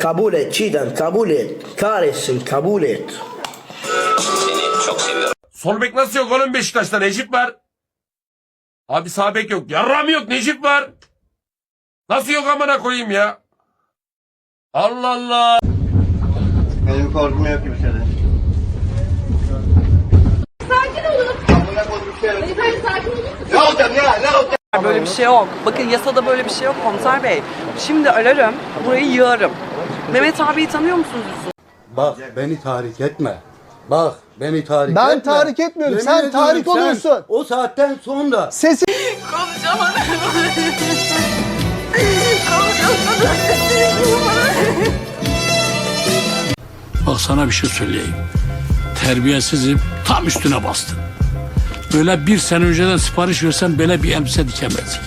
Kabul et Çiğdem kabul et. Kahretsin kabul et. Seni çok seviyorum. Sol bek nasıl yok oğlum Beşiktaş'ta? Necip var. Abi sağ bek yok. Yarram yok. Necip var. Nasıl yok amına koyayım ya? Allah Allah. Benim korkum yok kimseden. Sakin olun. Amına koydum bir şey yok. Beyefendi sakin olun. Ne olacağım ya? Olacağım? Böyle bir şey yok. Bakın yasada böyle bir şey yok komiser bey. Şimdi ararım, burayı yığarım. Mehmet abiyi tanıyor musunuz? Bak beni tahrik etme. Bak beni tahrik Ben etme. tahrik etmiyorum, Yemin sen ediyorum tahrik oluyorsun. O saatten sonra Sesi Konuşamadım. Bak sana bir şey söyleyeyim. Terbiyesizim tam üstüne bastın. Böyle bir sene önceden sipariş versen böyle bir elbise dikemezsin.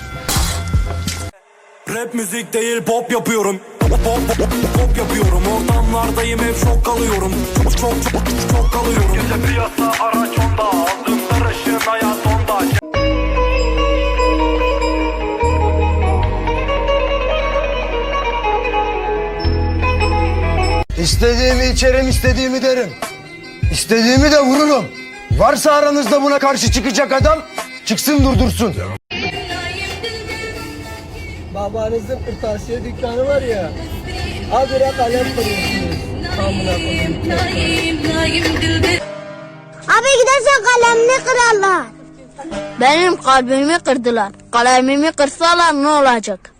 Rap müzik değil pop yapıyorum Pop, pop, pop, pop yapıyorum Ortamlardayım hep şok kalıyorum Çok çok çok çok kalıyorum Gece piyasa araç onda Aldım sarışın hayat onda İstediğimi içerim, istediğimi derim. İstediğimi de vururum. Varsa aranızda buna karşı çıkacak adam, çıksın durdursun. Babanızın kırtasiye dükkanı var ya, habire kalem kırıyorsunuz. Amına. Abi gidersen kalemini kırarlar. Benim kalbimi kırdılar. Kalemimi kırsalar ne olacak?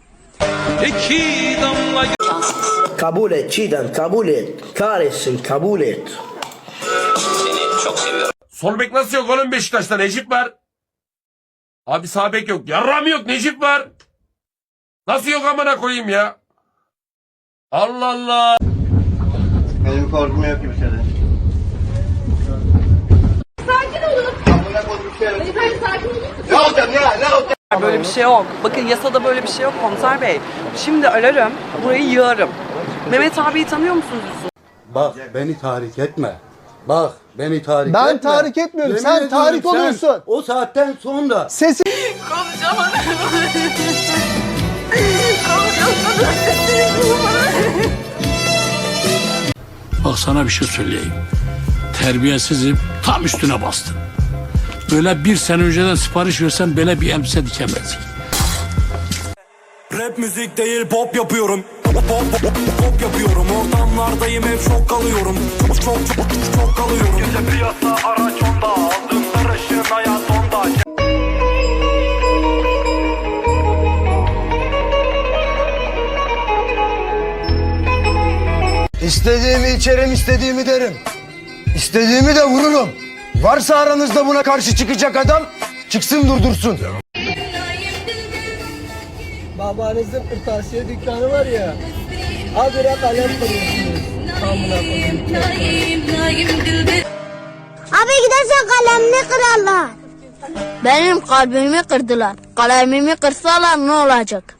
İmkansız. Kabul et Çiğdem kabul et. Kahretsin kabul et. Sol bek nasıl yok oğlum Beşiktaş'ta? Necip var. Abi sağ bek yok. Yarram yok. Necip var. Nasıl yok amına koyayım ya? Allah Allah. Benim korkum yok kimseden. Sakin olun. Amına koydum bir şey yok. Beyefendi sakin olun. Ne olacağım ya? Ne olacağım? Böyle bir şey yok. Bakın yasada böyle bir şey yok komiser bey. Şimdi ararım, burayı yığarım. Mehmet abiyi tanıyor musunuz? bak beni tahrik etme. Bak beni tahrik Ben etme. tahrik etmiyorum, Yemin sen ediyorum tahrik sen oluyorsun. O saatten sonra sesi Konuşamadım. Bak sana bir şey söyleyeyim. Terbiyesizim tam üstüne bastın. Böyle bir sene önceden sipariş versen böyle bir elbise dikemezsin. Rap müzik değil pop yapıyorum Pop, pop, pop, yapıyorum Ortamlardayım hep şok kalıyorum Çok çok çok çok kalıyorum Gece piyasa araç onda Aldım sarışın hayat onda İstediğimi içerim, istediğimi derim. İstediğimi de vururum. Varsa aranızda buna karşı çıkacak adam, çıksın durdursun. Babanızın kırtasiye dükkanı var ya, habire kalem kırıyorsunuz. Amına koyayım. Abi gidersen kalemini kırarlar. Benim kalbimi kırdılar. Kalemimi kırsalar ne olacak?